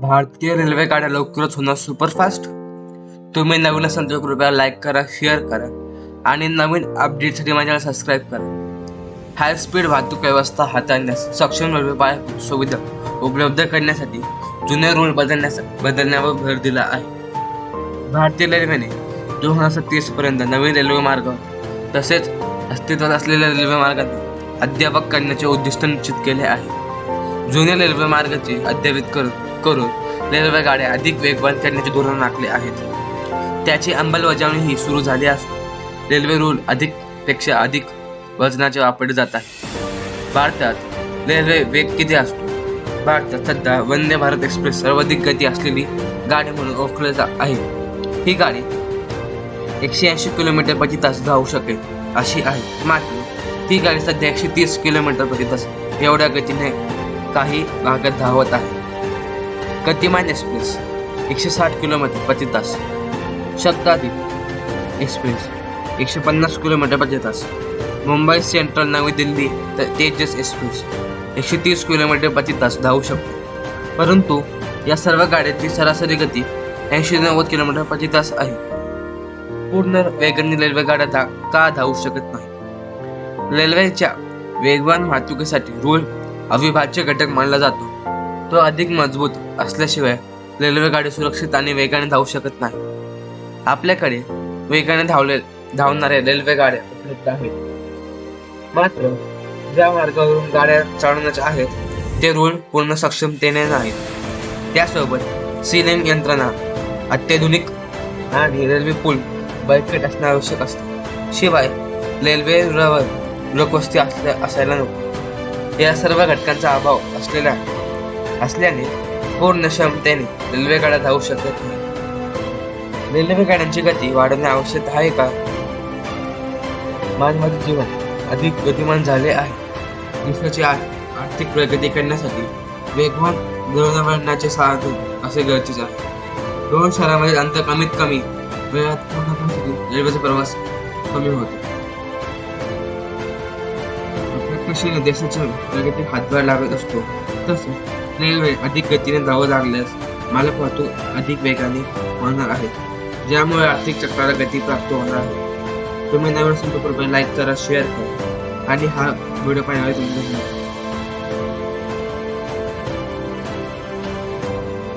भारतीय रेल्वे गाड्या लवकरच होणार सुपरफास्ट. तुम्ही नवीन असाल तर कृपया लाईक करा शेअर करा आणि नवीन अपडेटसाठी माझ्याला सबस्क्राईब करा. हाय स्पीड वाहतूक व्यवस्था हाताळण्यास सक्षम रेल्वे पायाभूत सुविधा उपलब्ध करण्यासाठी जुने रूल बदलण्यास बदलण्यावर भर दिला आहे. भारतीय रेल्वेने दोन हजार सत्तीसपर्यंत नवीन रेल्वे मार्ग तसेच अस्तित्वात असलेल्या रेल्वे मार्गांना अद्यावत करण्याचे उद्दिष्ट निश्चित केले आहे. जुन्या रेल्वे मार्गाचे अद्ययावत करून करून रेल्वे गाड्या अधिक वेगवान करण्याचे धोरण आखले आहेत. त्याची अंमलबजावणीही सुरू झाली असून रेल्वे रूल अधिकपेक्षा अधिक वजनाचे वापरले जात आहे. भारतात रेल्वे वेग किती असतो? भारतात सध्या वंदे भारत एक्सप्रेस सर्वाधिक गती असलेली गाडी म्हणून ओळखली जात आहे. ही गाडी एकशे ऐंशी किलोमीटर प्रति तास धावू शकेल अशी आहे. मात्र ती गाडी सध्या एकशे तीस किलोमीटर प्रति तास एवढ्या गतीने काही भागात धावत आहे. गतिमान एक्सप्रेस एकशे साठ किलोमीटर प्रति तास. शताब्दी एक्सप्रेस एकशे पन्नास किलोमीटर प्रति तास. मुंबई सेंट्रल नवी दिल्ली तेजस एक्सप्रेस एकशे तीस किलोमीटर प्रति तास धावू शकतो. परंतु या सर्व गाड्यांची सरासरी गती ऐंशी नव्वद किलोमीटर प्रति तास आहे. पूर्ण वेगाने रेल्वे गाड्या धा का धावू शकत नाही? रेल्वेच्या वेगवान वाहतुकीसाठी रूळ अविभाज्य घटक मानला जातो. तो अधिक मजबूत असल्याशिवाय रेल्वे गाडी सुरक्षित आणि वेगाने धावू शकत नाही. आपल्याकडे वेगाने धावले धावणाऱ्या रेल्वे गाड्या उपलब्ध आहेत. मात्र ज्या मार्गावरून गाड्या चालवण्याच्या आहेत ते रूळ पूर्ण सक्षमतेने नाहीत. त्यासोबत सीलिंग यंत्रणा अत्याधुनिक आणि रेल्वे पूल बळकट असणे आवश्यक असते. शिवाय रेल्वे रुळावर लोकवस्ती असल्या असायला नको. या सर्व घटकांचा अभाव असलेल्या असल्याने पूर्ण क्षमतेने रेल्वेगाड्या धावू शकत नाही. रेल्वेगाड्यांची गती वाढवणे आवश्यक आहे का? मानवाचे जीवन अधिक गतिमान झाले आहे. देशाची आर्थिक प्रगती करण्यासाठी वेगवान दळणवळणाचे साधन असे गरजेचे आहे. दोन शहरामध्ये अंतर कमीत कमी वेळात पूर्ण करण्यासाठी रेल्वेचा प्रवास कमी होतो. आपल्या देशाच्या प्रगती हातभार लागत असतो. तसेच रेल्वे अधिक गतीने जावं लागल्यास मालक वाहतूक अधिक वेगाने होणार आहे. ज्यामुळे आर्थिक चक्राला गती प्राप्त होणार आहे. तुम्ही नवीन असेल तर कृपया लाईक करा शेअर करा. आणि हा व्हिडिओ पाहण्यासाठी तुमचे